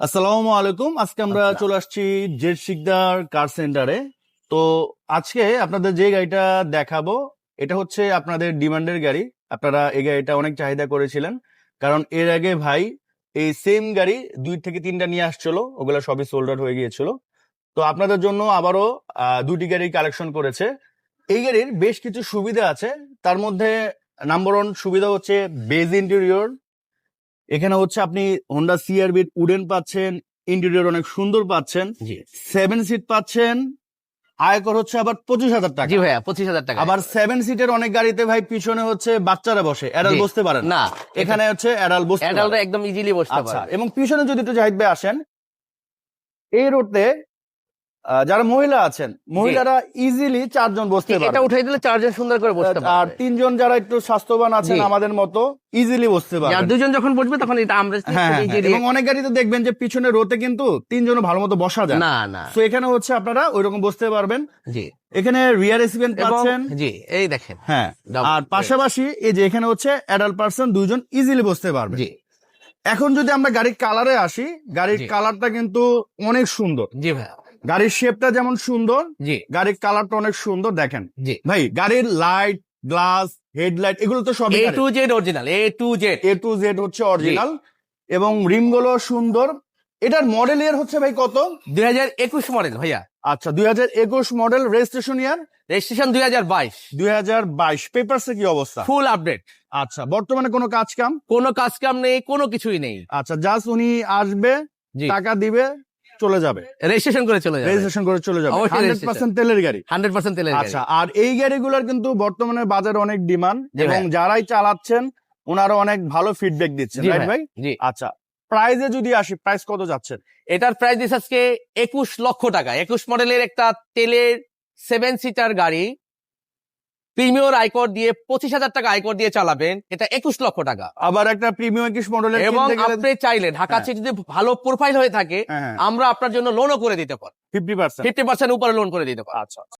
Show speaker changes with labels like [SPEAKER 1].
[SPEAKER 1] আসসালামু আলাইকুম। আজকে আমরা চলে আসছি জেড শিকদার কার সেন্টারে। তো আজকে আপনাদের যে গাড়িটা দেখাবো এটা হচ্ছে আপনাদের ডিমান্ডের গাড়ি। আপনারা এই গাড়িটা অনেক চাহিদা করেছিলেন। কারণ এর আগে ভাই এই সেম গাড়ি দুই থেকে তিনটা নিয়ে আসছিল ওগুলো সবই সোল্ড আউট হয়ে গিয়েছিল। তো আপনাদের জন্য আবারও দুটি গাড়ি কালেকশন করেছে। এই গাড়ির বেশ কিছু সুবিধা আছে। তার মধ্যে নাম্বার ওয়ান সুবিধা হচ্ছে বেজ ইন্টেরিয়র এখানে হচ্ছে আপনি হোন্ডা সিআরবি উডেন পাচ্ছেন ইন্টেরিয়র অনেক সুন্দর পাচ্ছেন সেভেন সিট পাচ্ছেন আয়কর হচ্ছে আবার পঁচিশ হাজার টাকা।
[SPEAKER 2] জি ভাইয়া পঁচিশ হাজার টাকা।
[SPEAKER 1] আবার সেভেন সিটের অনেক গাড়িতে ভাই পিছনে হচ্ছে বাচ্চারা বসে অ্যাডাল বসতে পারে
[SPEAKER 2] না।
[SPEAKER 1] এখানে হচ্ছে অ্যাডাল বসতে পারে।
[SPEAKER 2] একদম ইজিলি বসতে
[SPEAKER 1] আচ্ছা
[SPEAKER 2] পারে।
[SPEAKER 1] এবং পিছনে যদি একটু জাহিদ ভাই আসেন এই রোডে যারা মহিলা আছেন মহিলারা ইজিলি চারজন বসতে
[SPEAKER 2] ঠিক, এটা
[SPEAKER 1] পারে
[SPEAKER 2] উঠাই দিলে চারজন সুন্দর করে বসতে
[SPEAKER 1] আর তিনজন যারা একটু স্বাস্থ্যবান আছেন আমাদের মতো ইজিলি বসতে
[SPEAKER 2] আর
[SPEAKER 1] পারে
[SPEAKER 2] দুজন যখন বসবে তখন এটা আমরা
[SPEAKER 1] হ্যাঁ হ্যাঁ, হ্যাঁ। এবং অনেক গাড়িতে দেখবেন যে পিছনে রোতে কিন্তু তিনজন ভালো মতো বসা যায়।
[SPEAKER 2] না না।
[SPEAKER 1] তো এখানে হচ্ছে আপনারা ওইরকম বসতে পারবেন।
[SPEAKER 2] জি।
[SPEAKER 1] এখানে রিয়ার রেসিপেন্ট পাচ্ছেন।
[SPEAKER 2] জি এই দেখেন।
[SPEAKER 1] হ্যাঁ। আর পাশাপাশি এই যে এখানে হচ্ছে অ্যাডাল্ট পার্সন দুইজন ইজিলি বসতে পারবে।
[SPEAKER 2] জি।
[SPEAKER 1] এখন যদি আমরা গাড়ির কালারে আসি গাড়ির কালারটা কিন্তু অনেক সুন্দর।
[SPEAKER 2] জি ভাইয়া।
[SPEAKER 1] গাড়ির শেপটা যেমন সুন্দর
[SPEAKER 2] জি।
[SPEAKER 1] গাড়ির কালারটা অনেক সুন্দর দেখেন।
[SPEAKER 2] জি।
[SPEAKER 1] ভাই গাড়ির লাইট গ্লাস হেডলাইট এগুলো তো সব
[SPEAKER 2] A to Z original A to Z
[SPEAKER 1] A to Z হচ্ছে অরিজিনাল এবং রিমগুলো সুন্দর। এটার মডেল ইয়ার হচ্ছে ভাই কত?
[SPEAKER 2] দুই হাজার একুশ মডেল ভাইয়া।
[SPEAKER 1] আচ্ছা দুই হাজার একুশ মডেল রেজিস্ট্রেশন ইয়ার
[SPEAKER 2] রেজিস্ট্রেশন দুই হাজার বাইশ।
[SPEAKER 1] দুই হাজার বাইশ পেপারসে কি অবস্থা?
[SPEAKER 2] ফুল আপডেট
[SPEAKER 1] আচ্ছা বর্তমানে কোনো কাজ কাম?
[SPEAKER 2] কোনো কাজ কাম নেই কোনো কিছুই নেই।
[SPEAKER 1] আচ্ছা জাস্ট উনি আসবে টাকা দিবে চলে যাবে।
[SPEAKER 2] রেজিস্ট্রেশন করে চলে যাবে।
[SPEAKER 1] রেজিস্ট্রেশন করে চলে যাবে। হান্ড্রেড। পার্সেন্ট তেলের গাড়ি।
[SPEAKER 2] হান্ড্রেড পার্সেন্ট তেলের গাড়ি।
[SPEAKER 1] আচ্ছা আর এই গাড়িগুলোর কিন্তু বর্তমানে বাজারে অনেক ডিমান্ড এবং যারাই চালাচ্ছেন ওনারা অনেক ভালো ফিডব্যাক দিচ্ছেন। রাইট
[SPEAKER 2] ভাই, জি।
[SPEAKER 1] আচ্ছা প্রাইজে যদি আসি প্রাইস কত যাচ্ছেন?
[SPEAKER 2] এটার প্রাইস দিচ্ছে আজকে একুশ লক্ষ টাকা। একুশ মডেলের একটা তেলের সেভেন সিটার গাড়ি প্রিমিয়র আয়কর দিয়ে পঁচিশ হাজার টাকা আয়কর দিয়ে চালাবেন এটা একুশ লক্ষ টাকা।
[SPEAKER 1] আবার একটা প্রিমিয়াম একুশ মডেলের
[SPEAKER 2] এবং আপনি চাইলে ঢাকা
[SPEAKER 1] হ্যাঁ।
[SPEAKER 2] চেয়ে যদি ভালো প্রোফাইল হয়ে থাকে
[SPEAKER 1] হ্যাঁ
[SPEAKER 2] আমরা আপনার জন্য লোনও করে দিতে পারি
[SPEAKER 1] ফিফটি পার্সেন্ট
[SPEAKER 2] ফিফটি পার্সেন্ট উপরে লোন করে দিতে পারি
[SPEAKER 1] আচ্ছা।